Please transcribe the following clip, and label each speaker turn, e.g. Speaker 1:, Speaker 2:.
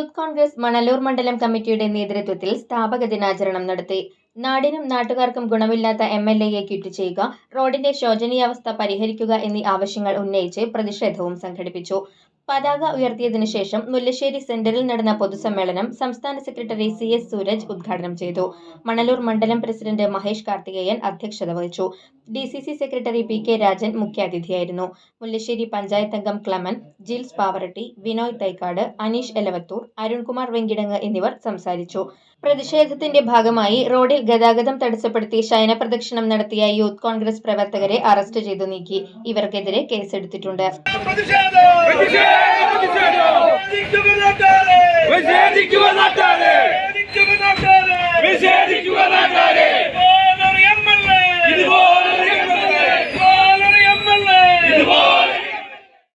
Speaker 1: Youth Congress Manalur മണ്ഡലം കമ്മിറ്റിയുടെ നേതൃത്വത്തിൽ സ്ഥാപക ദിനാചരണം നടത്തി. നാടിനും നാട്ടുകാർക്കും ഗുണമില്ലാത്ത എം എൽ എയെ ക്വിറ്റ് ചെയ്യുക റോഡിന്റെ ശോചനീയാവസ്ഥ പരിഹരിക്കുക എന്നീ ആവശ്യങ്ങൾ ഉന്നയിച്ച് പ്രതിഷേധവും സംഘടിപ്പിച്ചു. പതാക ഉയർത്തിയതിനു ശേഷം മുല്ലശ്ശേരി സെന്ററിൽ നടന്ന പൊതുസമ്മേളനം സംസ്ഥാന സെക്രട്ടറി സി എസ് സൂരജ് ഉദ്ഘാടനം ചെയ്തു. മണലൂർ മണ്ഡലം പ്രസിഡന്റ് മഹേഷ് കാർത്തികേയൻ അധ്യക്ഷത വഹിച്ചു. D C C secretary P K Rajan മുഖ്യാതിഥിയായിരുന്നു. Mullassery panchayat അംഗം ക്ലമൻ ജിൽസ് പാവറട്ടി വിനോയ് തൈക്കാട് അനീഷ് എലവത്തൂർ അരുൺകുമാർ വെങ്കിടങ്ങ് എന്നിവർ സംസാരിച്ചു. പ്രതിഷേധത്തിന്റെ ഭാഗമായി റോഡിൽ ഗതാഗതം തടസ്സപ്പെടുത്തി ശയന പ്രദക്ഷിണം നടത്തിയ യൂത്ത് കോൺഗ്രസ് പ്രവർത്തകരെ അറസ്റ്റ് ചെയ്തു നീക്കി. ഇവർക്കെതിരെ കേസെടുത്തിട്ടുണ്ട്.
Speaker 2: നാട്ടാരെ വിശേഷിക്കുക നാട്ടാരെ